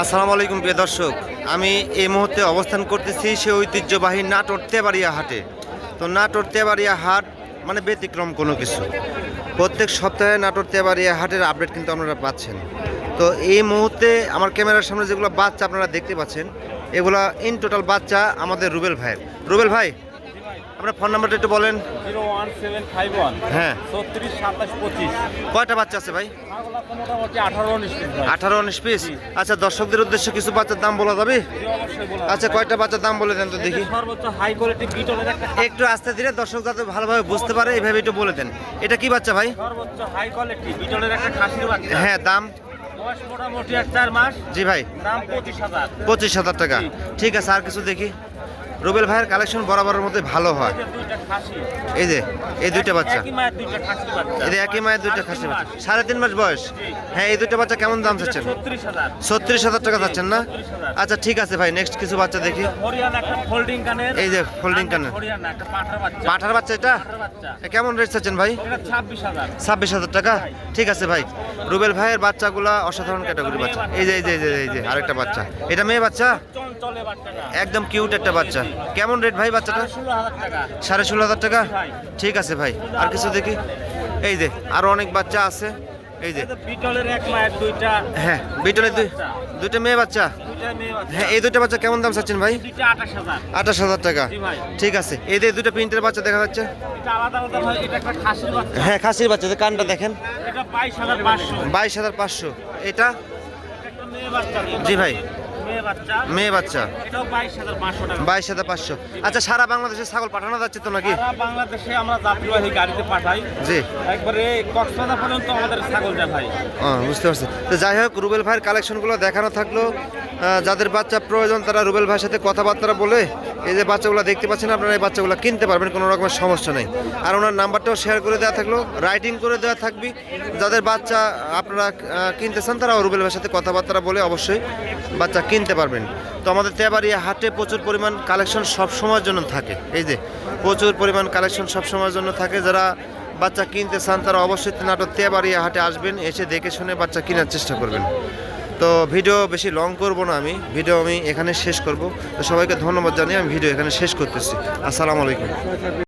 আসসালামু আলাইকুম, প্রিয় দর্শক। আমি এই মুহূর্তে অবস্থান করতেছি সে ঐতিহ্যবাহী নাটোর তেবাড়িয়া হাটে। তো নাটোর তেবাড়িয়া হাট মানে ব্যতিক্রম কোনো কিছু। প্রত্যেক সপ্তাহে নাটোর তেবাড়িয়া হাটের আপডেট কিন্তু আপনারা পাচ্ছেন। তো এই মুহূর্তে আমার ক্যামেরার সামনে যেগুলো বাচ্চা আপনারা দেখতে পাচ্ছেন, এগুলা ইন টোটাল বাচ্চা আমাদের রুবেল ভাইয়ের। রুবেল ভাই আপনার ফোন নাম্বারটা একটু বলেন। Zero one seven five one. হ্যাঁ। ছত্রিশ সাতাশ পঁচিশ। কয়টা বাচ্চা আছে ভাই? আঠারো উনিশ পিস। আচ্ছা দর্শকদের উদ্দেশ্যে কিছু বাচ্চার দাম বলা যাবে? আচ্ছা কয়টা বাচ্চার দাম বলে দেন তো দেখি। একটা আস্তে ধীরে দর্শক যাতে ভালোভাবে বুঝতে পারে এইভাবে একটু বলে দেন। এটা কি বাচ্চা ভাই? হ্যাঁ দাম? মোটামুটি এক চার মাস। জি ভাই। দাম পঁচিশ হাজার। টাকা। ঠিক আছে আর কিছু দেখি। রুবেল ভাইয়ের কালেকশন বরাবরের মধ্যে ভালো হয়। এই যে এই দুইটা বাচ্চা। এই যে একই মায়ের দুইটা খাসি বাচ্চা। সাড়ে তিন মাস বয়স। হ্যাঁ এই দুইটা বাচ্চা কেমন দাম চাচ্ছেন? ছত্রিশ হাজার। টাকা চাচ্ছেন না? আচ্ছা ঠিক আছে ভাই নেক্সট কিছু বাচ্চা দেখি। ফোল্ডিং এই যে folding কানের। পাঠার বাচ্চা। এটা? কেমন রেট চাচ্ছেন ভাই? ছাব্বিশ হাজার। টাকা? ঠিক আছে ভাই। রুবেল ভাইয়ের বাচ্চাগুলা অসাধারণ ক্যাটাগরি বাচ্চা। এই যে এই যে এই যে এই যে আরেকটা বাচ্চা। এটা মেয়ে বাচ্চা? একদম কিউট একটা বাচ্চা। কেমন রেট ভাই বাচ্চাটা? সাড়ে ষোলো হাজার টাকা। ঠিক আছে ভাই আর কিছু দেখি? এই যে আরও অনেক বাচ্চা আছে। এই যে। বিটলের এক মায়ের দুইটা। হ্যাঁ বিটলের দুই দুইটা মেয়ে বাচ্চা? হ্যাঁ এই দুইটা বাচ্চা কেমন দাম চাচ্ছেন ভাই? আঠাশ হাজার। টাকা। ঠিক আছে এই যে দুইটা প্রিন্টের বাচ্চা দেখা যাচ্ছে। হ্যাঁ খাসির বাচ্চা যে কানটা দেখেন। বাইশ হাজার পাঁচশো। এটা? জি ভাই। মেয়ে বাচ্চা। বাইশ হাজার পাঁচশো আচ্ছা সারা বাংলাদেশে ছাগল পাঠানো যাচ্ছে তো নাকি? বাংলাদেশে আমরা যাত্রীবাহী গাড়িতে পাঠাই। জি। একবারে কক্সবাজার পর্যন্ত আমাদের ছাগল যায় ভাই বুঝতে পারছি। তো যাই হোক রুবেল ভাইয়ের কালেকশনগুলো দেখানো থাকল। যাদের বাচ্চা প্রয়োজন তারা রুবেল ভাইয়ের সাথে কথাবার্তা বলে এই যে বাচ্চাগুলো দেখতে পাচ্ছেন আপনারা, এই বাচ্চাগুলো কিনতে পারবেন, কোনো রকমের সমস্যা নেই। আর ওনার নাম্বারটাও শেয়ার করে দেওয়া থাকল রাইটিং করে দেওয়া থাকবে। যাদের বাচ্চা আপনারা কিনতে চান, তারাও রুবেল ভাইয়ের সাথে কথাবার্তা বলে অবশ্যই বাচ্চা কিনতে পারবেন। তো আমাদের তেবাড়িয়া হাটে প্রচুর পরিমাণ কালেকশন সব সময়ের জন্য থাকে। এই যে, প্রচুর পরিমাণ কালেকশন সব সময়ের জন্য থাকে। যারা বাচ্চা কিনতে চান, তারা অবশ্যই নাটক তেবাড়িয়া হাটে আসবেন, এসে দেখে শুনে বাচ্চা কেনার চেষ্টা করবেন। তো ভিডিও বেশি লং করব না আমি। ভিডিও আমি এখানে শেষ করব। তো সবাইকে ধন্যবাদ জানিয়ে আমি ভিডিও এখানে শেষ করতেছি। আসসালামু আলাইকুম।